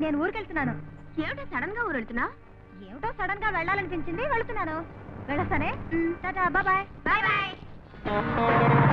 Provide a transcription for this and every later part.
నేను ఊరికెళ్తున్నాను. ఏమిటో సడన్గా ఊరెళ్తున్నా? ఏమిటో సడన్గా వెళ్ళాలనిపించింది? వెళ్తున్నాను. వెళ్ళొస్తానే? Bye bye. Bye bye.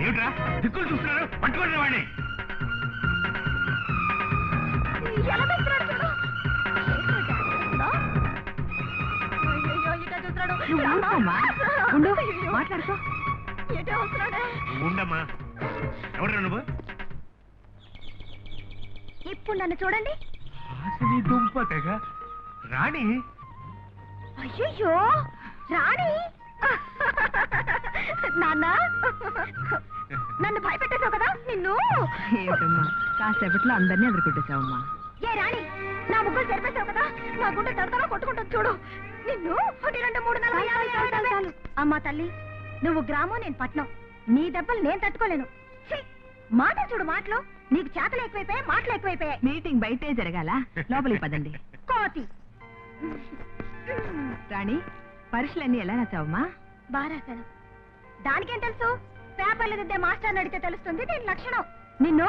ఏమిట్రా? దిక్కులు చూస్తున్నారు? పట్టుకోండి వాడిని ఉండు. మాట్లాడుకో. ఉండమ్మా. ఎవరు నువ్వు? ఇప్పుడు నన్ను చూడండి. హాసిని దుంప తెగ. రాణి? అయ్యయ్యో రాణి? నాన్న? నన్ను భయపెట్టేశావు కదా నిన్ను? ఏమిటమ్మా? కాసేపట్లో అందరినీ ఎదుర్కొట్టేశావమ్మా. ఏ రాణి నా ముగ్గురు తెరిపేశావు కదా నా గుండె తడతలా కొట్టుకుంటుంది చూడు. నిన్ను ఒకటి రెండు మూడు. అమ్మా తల్లి నువ్వు గ్రామం నేను పట్నం. నీ దెబ్బలు నేను తట్టుకోలేను. ఛీ! మాటలు చూడు మాటలు. నీకు చేతలు ఎక్కువైపోయాయి మాటలు ఎక్కువైపోయాయి. మీటింగ్ బయటే జరగాల? లోపలికి పదండి. కోతి. రాణి పరీక్షలన్నీ ఎలా రాసావమ్మా? బారాశాను దానికేం తెలుసు? పేపర్లు దిద్దే మాస్టర్ అడిగితే తెలుస్తుంది దీని లక్షణం. నిన్ను?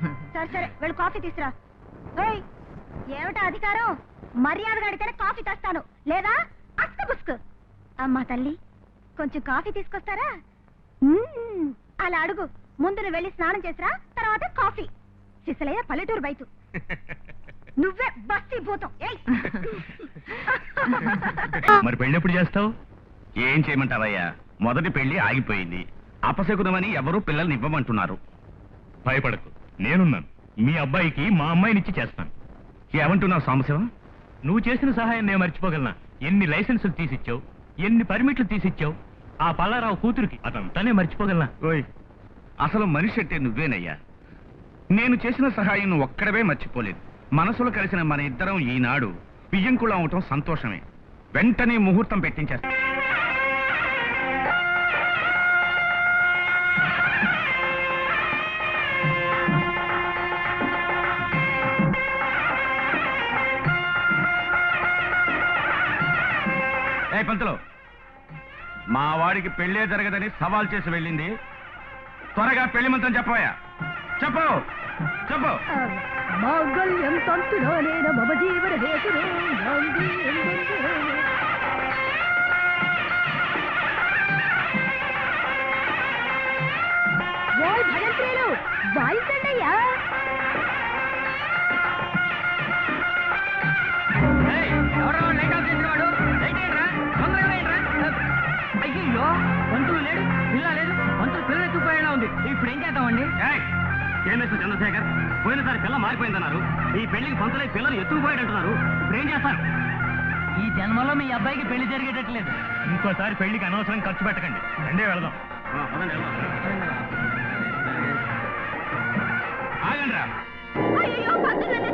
సరే సరే వెళ్ళి కాఫీ తీసురా ఏయ్ ఏమిటా అధికారం? మర్యాదగా అడిగితేనే కాఫీ తెస్తాను. లేదా అస్త బుస్క్. అమ్మా తల్లి కొంచెం కాఫీ తీసుకొస్తారా. అలా అడుగు. ముందు వెళ్ళి స్నానం చేసిరా తర్వాత కాఫీ. సిసలయ్య పల్లెటూరు బయట. నువ్వే బస్తీ భూతం. ఏయ్. మరి పెళ్ళి ఎప్పుడు చేస్తావు? ఏం చేయమంటావయ్యా? మొదటి పెళ్ళి ఆగిపోయింది. అపశకునమని ఎవరూ పిల్లల్ని ఇవ్వమంటున్నారు. భయపడకు. నేనున్నాను. మీ అబ్బాయికి మా అమ్మాయినిచ్చి చేస్తాను. ఏమంటున్నావు సాంబశివం? నువ్వు చేసిన సహాయం నేను మర్చిపోగలనా? ఎన్ని లైసెన్సులు తీసిచ్చావు? ఎన్ని పర్మిట్లు తీసిచ్చావు? ఆ పల్లారావు కూతురికి అదంతానే మర్చిపోగలనా? ఓయ్ అసలు మనిషి అంటే నువ్వేనయ్యా. నేను చేసిన సహాయం నువ్వు ఒక్కడవే మర్చిపోలేదు. మనసులో కలిసిన మన ఇద్దరం ఈనాడు బియ్యంకుళం అవటం సంతోషమే. వెంటనే ముహూర్తం పెట్టించేస్తాను ఏ పంతులు మా వాడికి పెళ్ళే జరగదని సవాల్ చేసి వెళ్ళింది. త్వరగా పెళ్ళి మంత్రం చెప్పవయ్యా. చెప్పు చెప్పు. మాంగళ్యం తంతులోనేన మమ జీవన హేతురే ఏం చేద్దామండి? చంద్రశేఖర్. పోయినసారి పిల్ల మారిపోయిందన్నారు. ఈ పెళ్ళికి పంతులై పిల్లలు ఎత్తుకుపోయాడంటున్నారు ఇప్పుడు ఏం చేస్తారు? ఈ జన్మలో మీ అబ్బాయికి పెళ్ళి జరిగేటట్లేదు. ఇంకోసారి పెళ్ళికి అనవసరం ఖర్చు పెట్టకండి. రెండే వెళదాం. ఆగండి రా. అయ్యో పంతులు నన్ను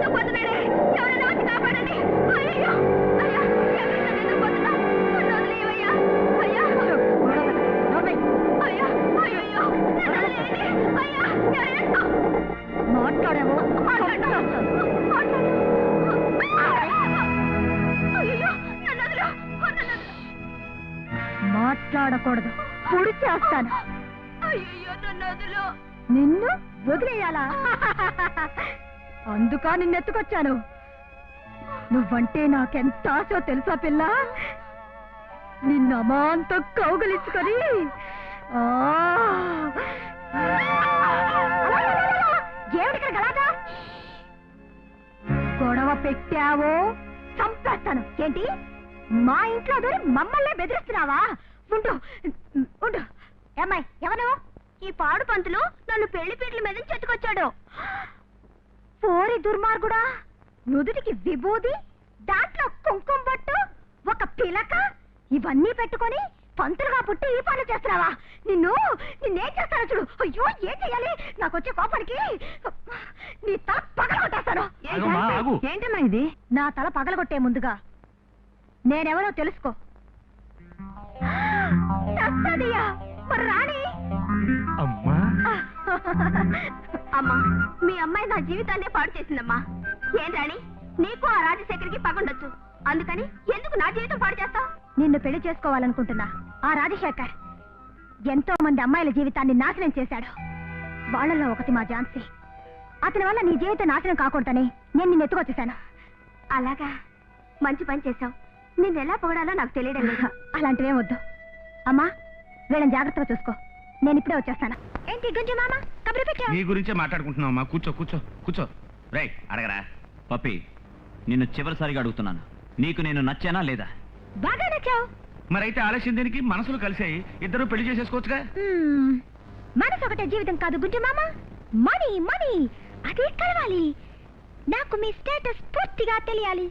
ఎవరైనా వచ్చి కాపాడండి. అయ్యో అయ్యా. మాట్లాడకూడదు. పొడి చేస్తాను. నన్ను వదిలు. నిన్ను వదిలేయాలా? అందుకా నిన్నెత్తుకొచ్చాను. నువ్వంటే నాకెంత ఆశో తెలుసా పిల్ల? నిన్ను అమాంతం కౌగలించుకొని. గొడవ పెట్టావో? చంపేస్తాను. ఏంటి? మా ఇంట్లో దూరి మమ్మల్ని బెదిరిస్తున్నావా? ఉండు. ఉండు. ఏమ్మాయి ఎవరు ఈ పాడు పంతులు నన్ను పెళ్ళి పీటల మీద చెట్టుకొచ్చాడు. పోరి దుర్మార్గుడా నుదుటికి విభూది దాంట్లో కుంకుమ బొట్టు ఒక పిలక ఇవన్నీ పెట్టుకొని పంతులుగా పుట్టి ఈ పనులు చేస్తున్నావా? నిన్ను నిన్నేం చేస్తాను చూడు. అయ్యో ఏం చెయ్యాలి? నాకు వచ్చే కోపానికి నీ తల పగలగొట్టేస్తాను. ఏంటమ్మా ఇది? నా తల పగలగొట్టే ముందుగా. నేనెవరో తెలుసుకో. మరి రాణి. అమ్మా. అమ్మా మీ అమ్మాయి నా జీవితాన్నే పాడు చేసిందమ్మా. ఏం రాణి నీకు ఆ రాజశేఖర్కి పగుండొచ్చు. అందుకని ఎందుకు నా జీవితం పాడు చేస్తావు? నిన్ను పెళ్ళి చేసుకోవాలనుకుంటున్నా ఆ రాజశేఖర్. ఎంతో మంది అమ్మాయిల జీవితాన్ని నాశనం చేశాడు. వాళ్ళలో ఒకటి మా ఝాన్సీ. అతని వల్ల నీ జీవితం నాశనం కాకూడదని నేను నిన్ను ఎత్తుకొచ్చేసాను అలాగా మంచి పని చేశావు. నిన్ను ఎలా పొగడాలో నాకు తెలియడం లేదు. అలాంటివేం వద్దు. అమ్మా వీళ్ళని జాగ్రత్తగా చూసుకో. నేను ఇప్పుడే వచ్చేస్తాను. ఏంటి గుంజు మామ? కబురు పెట్టావు నీ గురించే మాట్లాడుకుంటున్నావు అమ్మా. కూర్చో కూర్చో కూర్చో. రై అడగరా. పప్పి నిన్ను చివరిసారిగా అడుగుతున్నాను. నీకు నేను నచ్చానా లేదా? బాగా నచ్చావు. మరైతే ఆలస్యం దేనికి మనసులు కలిసాయి. ఇద్దరు పెళ్ళి చేసేసుకోవచ్చుగా? మ్మ్. మనసు ఒకటే జీవితం కాదు గుంజు మామ. Money money. అదే కలవాలి. నాకు మీ స్టేటస్ పూర్తిగా తెలియాలి.